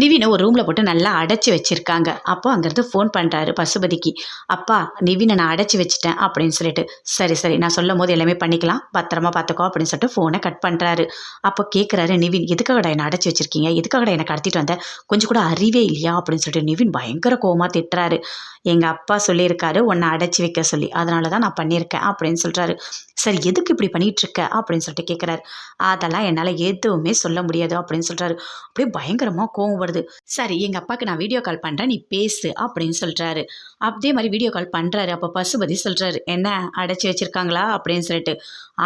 நிவினை ஒரு ரூமில் போட்டு நல்லா அடைச்சி வச்சுருக்காங்க. அப்போ அங்கேருந்து ஃபோன் பண்ணுறாரு பசுபதிக்கு. அப்பா நிவினை நான் அடைச்சி வச்சிட்டேன் அப்படின்னு சொல்லிட்டு சரி சரி நான் சொல்லும் போது எல்லாமே பண்ணிக்கலாம் பத்திரமா பார்த்துக்கோ அப்படின்னு சொல்லிட்டு ஃபோனை கட் பண்ணுறாரு அப்போ கேட்குறாரு நிவின் எதுக்காகடா என்னை அடைச்சி வச்சிருக்கீங்க? எதுக்காகடா என்னை கடத்திட்டு வந்தேன் கொஞ்சம் கூட அறிவே இல்லையா? அப்படின்னு சொல்லிட்டு நிவின் பயங்கர கோவமாக திட்டுறாரு. எங்கள் அப்பா சொல்லியிருக்காரு உன்னை அடைச்சி வைக்க சொல்லி. அதனால தான் நான் பண்ணியிருக்கேன் அப்படின்னு சொல்கிறாரு சரி எதுக்கு இப்படி பண்ணிகிட்ருக்க இருக்க? அப்படின்னு சொல்லிட்டு கேட்குறாரு அதெல்லாம் என்னால் எதுவுமே சொல்ல முடியாது அப்படின்னு சொல்கிறாரு அப்படியே பயங்கரமாக கோவம் வருது சரி எங்கள் அப்பாவுக்கு நான் வீடியோ கால் பண்ணுறேன் நீ பேசு அப்படின்னு சொல்கிறாரு அப்படியே மாதிரி வீடியோ கால் பண்ணுறாரு அப்போ பசுபதி சொல்கிறாரு என்ன அடைச்சி வச்சுருக்காங்களா? அப்படின்னு சொல்லிட்டு.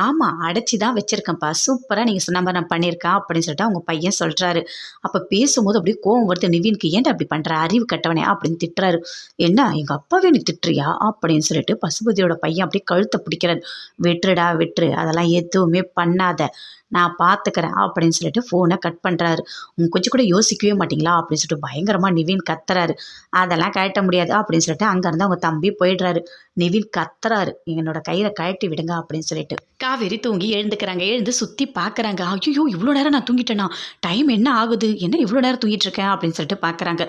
ஆமாம் அடைச்சி தான் வச்சுருக்கேன்ப்பா. சூப்பராக நீங்கள் சொன்ன மாதிரி நான் பண்ணியிருக்கேன் அப்படின்னு சொல்லிட்டு அவங்க பையன் சொல்கிறாரு அப்போ பேசும்போது அப்படியே கோவம் வருது. நிவின்க்கு ஏன்டா அப்படி பண்ணுற அறிவு கட்டவனே அப்படின்னு திட்டுறாரு. என்ன எங்கள் அப்பாவே நீ திட்டுறியா? அப்படின்னு சொல்லிட்டு பசுபதியோட பையன் அப்படியே கழுத்தை பிடிக்கிறாரு. வெட்டுடா விட்டுரு. அதெல்லாம் எதுவுமே பண்ணாத. நான் பார்த்துக்கிறேன் அப்படின்னு சொல்லிட்டு ஃபோனை கட் பண்ணுறாரு உங்க கொஞ்சம் கூட யோசிக்கவே மாட்டீங்களா? அப்படின்னு சொல்லிட்டு பயங்கரமாக நிவின் கத்துறாரு. அதெல்லாம் கழட்ட முடியாது அப்படின்னு சொல்லிட்டு அங்கேருந்து அவங்க தம்பி போயிடுறாரு. நிவின் கத்துறாரு. என்னோட கையில் கழட்டி விடுங்க அப்படின்னு சொல்லிட்டு. காவேரி தூங்கி எழுந்துக்கிறாங்க. எழுந்து சுற்றி பார்க்குறாங்க ஐயோ இவ்வளோ நேரம் நான் தூங்கிட்டேனா? டைம் என்ன ஆகுது? என்ன இவ்வளோ நேரம் தூங்கிட்டு இருக்கேன்? அப்படின்னு சொல்லிட்டு பார்க்குறாங்க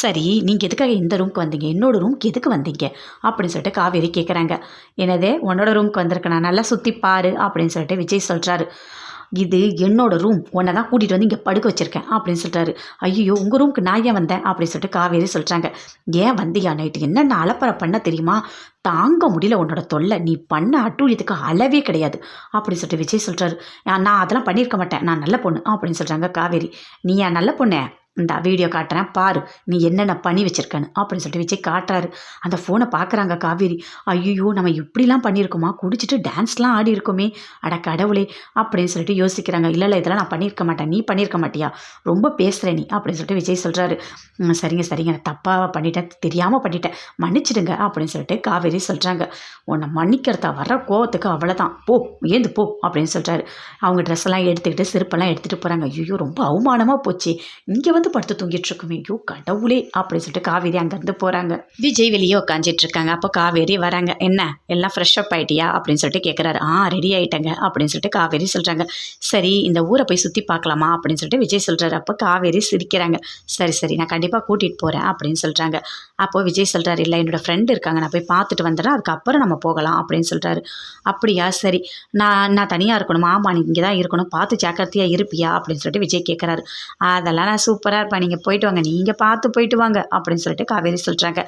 சரி நீங்கள் எதுக்காக இந்த ரூமுக்கு வந்தீங்க? என்னோட ரூமுக்கு எதுக்கு வந்தீங்க? அப்படின்னு சொல்லிட்டு காவேரி கேட்குறாங்க என்னதே? உன்னோட ரூம்க்கு வந்திருக்கேன்? நான் நல்லா சுற்றி பாரு அப்படின்னு சொல்லிட்டு விஜய் சொல்கிறாரு இது என்னோட ரூம் உன்னை தான் கூட்டிகிட்டு வந்து இங்கே படுக்க வச்சிருக்கேன் அப்படின்னு சொல்கிறாரு ஐயோ உங்கள் ரூமுக்கு நான் ஏன் வந்தேன்? அப்படின்னு சொல்லிட்டு காவேரி சொல்கிறாங்க ஏன் வந்தியா நைட்டு? என்னென்ன அலப்பறை பண்ண தெரியுமா? தாங்க முடியல உன்னோட தொல்லை. நீ பண்ண அட்டூழியத்துக்கு அளவே கிடையாது அப்படின்னு சொல்லிட்டு விஜய் சொல்கிறாரு நான் அதெல்லாம் பண்ணியிருக்க மாட்டேன். நான் நல்ல பொண்ணு அப்படின்னு சொல்கிறாங்க காவேரி. நீ ஏன் நல்ல பொண்ணே? இந்த வீடியோ காட்டுறேன் பாரு நீ என்னென்ன பண்ணி வச்சிருக்கன்னு அப்படின்னு சொல்லிட்டு விஜய் காட்டுறாரு. அந்த ஃபோனை பார்க்குறாங்க காவேரி. ஐயோ நம்ம இப்படிலாம் பண்ணியிருக்கோமா? குடிச்சிட்டு டான்ஸ்லாம் ஆடி இருக்கோமே. அட கடவுளே அப்படின்னு சொல்லிட்டு யோசிக்கிறாங்க. இல்லை இல்லை இதெல்லாம் நான் பண்ணியிருக்க மாட்டேன். நீ பண்ணியிருக்க மாட்டியா? ரொம்ப பேசுகிற நீ அப்படின்னு சொல்லிட்டு விஜய் சொல்கிறாரு சரிங்க சரிங்க. நான் தப்பாக பண்ணிட்டேன். தெரியாமல் பண்ணிட்டேன். மன்னிச்சிடுங்க அப்படின்னு சொல்லிட்டு காவேரி சொல்கிறாங்க உன்னை மன்னிக்கிறதா வர கோவத்துக்கு அவ்வளோதான் போ ஏந்து போ அப்படின்னு சொல்கிறாரு அவங்க ட்ரெஸ்ஸெல்லாம் எடுத்துக்கிட்டு செருப்பெல்லாம் எடுத்துகிட்டு போகிறாங்க ஐயோ ரொம்ப அவமானமாக போச்சு. இங்கே வந்து படுத்து தூங்கிட்டு இருக்குமே. ஐயோ கடவுளே அப்படின்னு சொல்லிட்டு காவேரி அங்கேருந்து போகிறாங்க விஜய் வெளியே உட்காந்துட்டு இருக்காங்க. அப்போ காவேரி வராங்க. என்ன? எல்லாம் ஃப்ரெஷ் அப் ஆயிட்டியா? அப்படின்னு சொல்லிட்டு கேட்குறாரு ஆ ரெடி ஆயிட்டங்க. அப்படின்னு சொல்லிட்டு காவேரி சொல்கிறாங்க சரி இந்த ஊரை போய் சுற்றி பார்க்கலாமா? அப்படின்னு சொல்லிட்டு விஜய் சொல்கிறாரு அப்போ காவேரி சிரிக்கிறாங்க. சரி சரி நான் கண்டிப்பாக கூட்டிகிட்டு போகிறேன் அப்படின்னு சொல்கிறாங்க அப்போது விஜய் சொல்கிறாரு இல்லை என்னோட ஃப்ரெண்டு இருக்காங்க. நான் போய் பார்த்துட்டு வந்துடுறேன். அதுக்கப்புறம் நம்ம போகலாம். அப்படின்னு சொல்கிறாரு அப்படியா? சரி. நான் நான் தனியாக இருக்கணும்? ஆமாம் நீங்கள் இங்கே தான் இருக்கணும். பார்த்து ஜாக்கிரதையாக இருப்பியா? அப்படின்னு சொல்லிட்டு விஜய் கேட்குறாரு அதெல்லாம் நான் சூப்பராக இருப்பேன் நீங்கள் போயிட்டு வாங்க நீங்கள் பார்த்து போயிட்டு வாங்க அப்படின்னு சொல்லிட்டு காவேரி சொல்கிறாங்க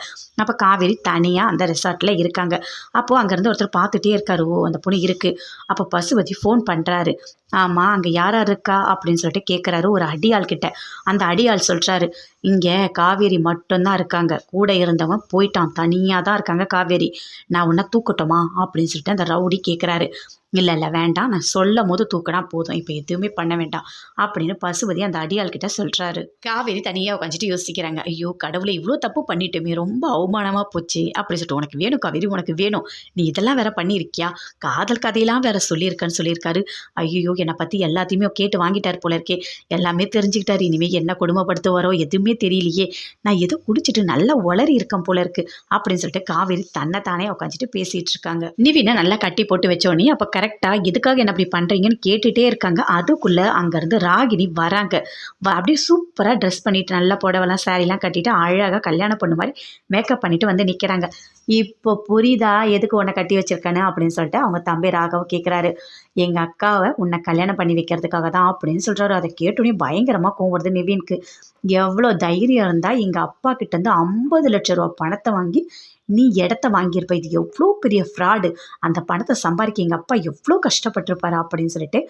அப்போ காவேரி தனியாக அந்த ரெசார்ட்டில் இருக்காங்க. அப்போது அங்கேருந்து ஒருத்தர் பார்த்துட்டே இருக்காரு. ஓ அந்த பொண்ணு இருக்குது அப்போ பசுபதி ஃபோன் பண்ணுறாரு ஆமாம் அங்கே யார் யார் இருக்கா? அப்படின்னு சொல்லிட்டு கேட்குறாரு ஒரு அடியாள் கிட்ட. அந்த அடியாள் சொல்கிறாரு இங்கே காவேரி மட்டும்தான் இருக்காங்க. கூட இருந்தவன் போயிட்டான். தனியாக தான் இருக்காங்க காவேரி. நான் உன்னை தூக்கட்டுமா? அப்படின்னு சொல்லிட்டு அந்த ரவுடி கேட்குறாரு இல்லை இல்லை வேண்டாம். நான் சொல்லும் போது தூக்கினா போதும். இப்போ எதுவுமே பண்ண வேண்டாம். அப்படின்னு பசுபதி அந்த அடியாள்கிட்ட சொல்கிறாரு காவேரி தனியாக உட்காந்துட்டு யோசிக்கிறாங்க. ஐயோ கடவுளை இவ்வளோ தப்பு பண்ணிட்டோமே. ரொம்ப அவமானமாக போச்சு. அப்படி சொல்லிட்டு உனக்கு வேணும் காவேரி உனக்கு வேணும். நீ இதெல்லாம் வேற பண்ணியிருக்கியா? காதல் கதையெல்லாம் வேற சொல்லியிருக்கேன்னு சொல்லியிருக்காரு. ஐயோ என்னை பற்றி எல்லாத்தையுமே கேட்டு வாங்கிட்டார் போல இருக்கே. எல்லாமே தெரிஞ்சுக்கிட்டாரு. இனிமேல் என்ன கொடுமைப்படுத்துவாரோ எதுவுமே தெரியலையே. நான் ஏதோ குடிச்சிட்டு நல்லா உளறி இருக்கேன் போல இருக்கு. அப்படின்னு சொல்லிட்டு காவேரி தன்னை தானே உட்காந்துட்டு பேசிகிட்டு இருக்காங்க. நிவினை நல்லா கட்டி போட்டு வச்சோன்னே அப்போ கரெக்டாக எதுக்காக என்ன அப்படி பண்ணுறீங்கன்னு கேட்டுகிட்டே இருக்காங்க. அதுக்குள்ளே அங்கேருந்து ராகினி வராங்க. வ அப்படியே சூப்பராக ட்ரெஸ் பண்ணிட்டு நல்லா புடவெல்லாம் சாரீலாம் கட்டிட்டு அழகாக கல்யாணம் பண்ண மாதிரி மேக்கப் பண்ணிவிட்டு வந்து நிற்கிறாங்க இப்போ புரியுதா? எதுக்கு உன்னை கட்டி வச்சிருக்கேன்னு அப்படின்னு சொல்லிட்டு அவங்க தம்பி ராகவ் கேட்குறாரு எங்கள் அக்காவை உன்னை கல்யாணம் பண்ணி வைக்கிறதுக்காக தான் அப்படின்னு சொல்கிறாரு அதை கேட்டோன்னே பயங்கரமாக கோவம் வருது நிவின்க்கு. எவ்வளோ தைரியம் இருந்தால் எங்கள் அப்பா கிட்டேருந்து ஐம்பது லட்ச ரூபா பணத்தை வாங்கி நீ இடத்த வாங்கியிருப்ப இது எவ்வளோ பெரிய ஃப்ராடு அந்த பணத்தை சம்பாதிக்க எங்கள் அப்பா எவ்வளோ கஷ்டப்பட்டிருப்பாரு அப்படின்னு சொல்லிட்டு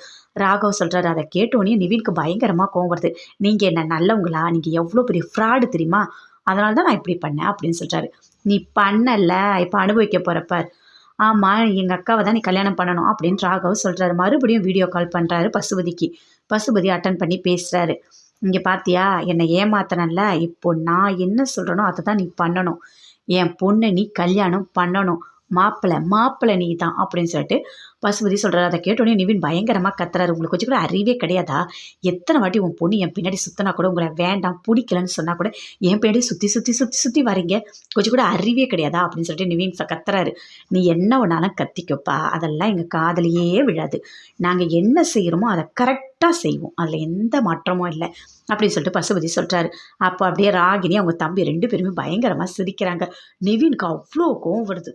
ராகவ் சொல்கிறாரு அதை கேட்டோன்னே நிவின்க்கு பயங்கரமாக கோவம் வருது. நீங்கள் என்ன நல்லவங்களா? நீங்கள் எவ்வளோ பெரிய ஃப்ராடு தெரியுமா? அதனால தான் நான் இப்படி பண்ணேன் அப்படின்னு சொல்கிறாரு நீ பண்ணல இப்போ அனுபவிக்க போகிறப்பார் ஆமாம் எங்கள் அக்காவை தான் நீ கல்யாணம் பண்ணணும் அப்படின்னு ராகவ் சொல்கிறாரு மறுபடியும் வீடியோ கால் பண்ணுறாரு பசுபதிக்கு. பசுபதி அட்டன் பண்ணி பேசுகிறாரு இங்கே பார்த்தியா என்னை ஏமாத்தனல்ல. இப்போ நான் என்ன சொல்கிறேனோ அதை தான் நீ பண்ணணும். என் பொண்ணை நீ கல்யாணம் பண்ணணும். மாப்பிள்ளை மாப்பிள்ளை நீ தான் அப்படின்னு சொல்லிட்டு பசுபதி சொல்கிறாரு அதை கேட்டோடனே நிவின் பயங்கரமாக கத்துறாரு. உங்களுக்கு கொஞ்சம் கூட அறிவே கிடையாதா? எத்தனை வாட்டி உன் பொண்ணு என் பின்னாடி சுற்றினா கூட உங்களை வேண்டாம் பிடிக்கலன்னு சொன்னால் கூட என் பின்னாடி சுற்றி சுற்றி சுற்றி சுற்றி வரீங்க. கொஞ்சம் கூட அறிவே கிடையாதா? அப்படின்னு சொல்லிட்டு நிவின் கத்துறாரு. நீ என்ன ஒன்றாலும் கத்திக்கப்பா. அதெல்லாம் எங்கள் காதலியே விழாது. நாங்கள் என்ன செய்கிறோமோ அதை கரெக்ட் கரெக்டாக செய்வோம். அதில் எந்த மாற்றமும் இல்லை. அப்படின்னு சொல்லிட்டு பசுபதி சொல்கிறாரு அப்போ அப்படியே ராகினி அவங்க தம்பி ரெண்டு பேருமே பயங்கரமாக சிரிக்கிறாங்க. நிவினுக்கு அவ்வளோ கோவம் வருது.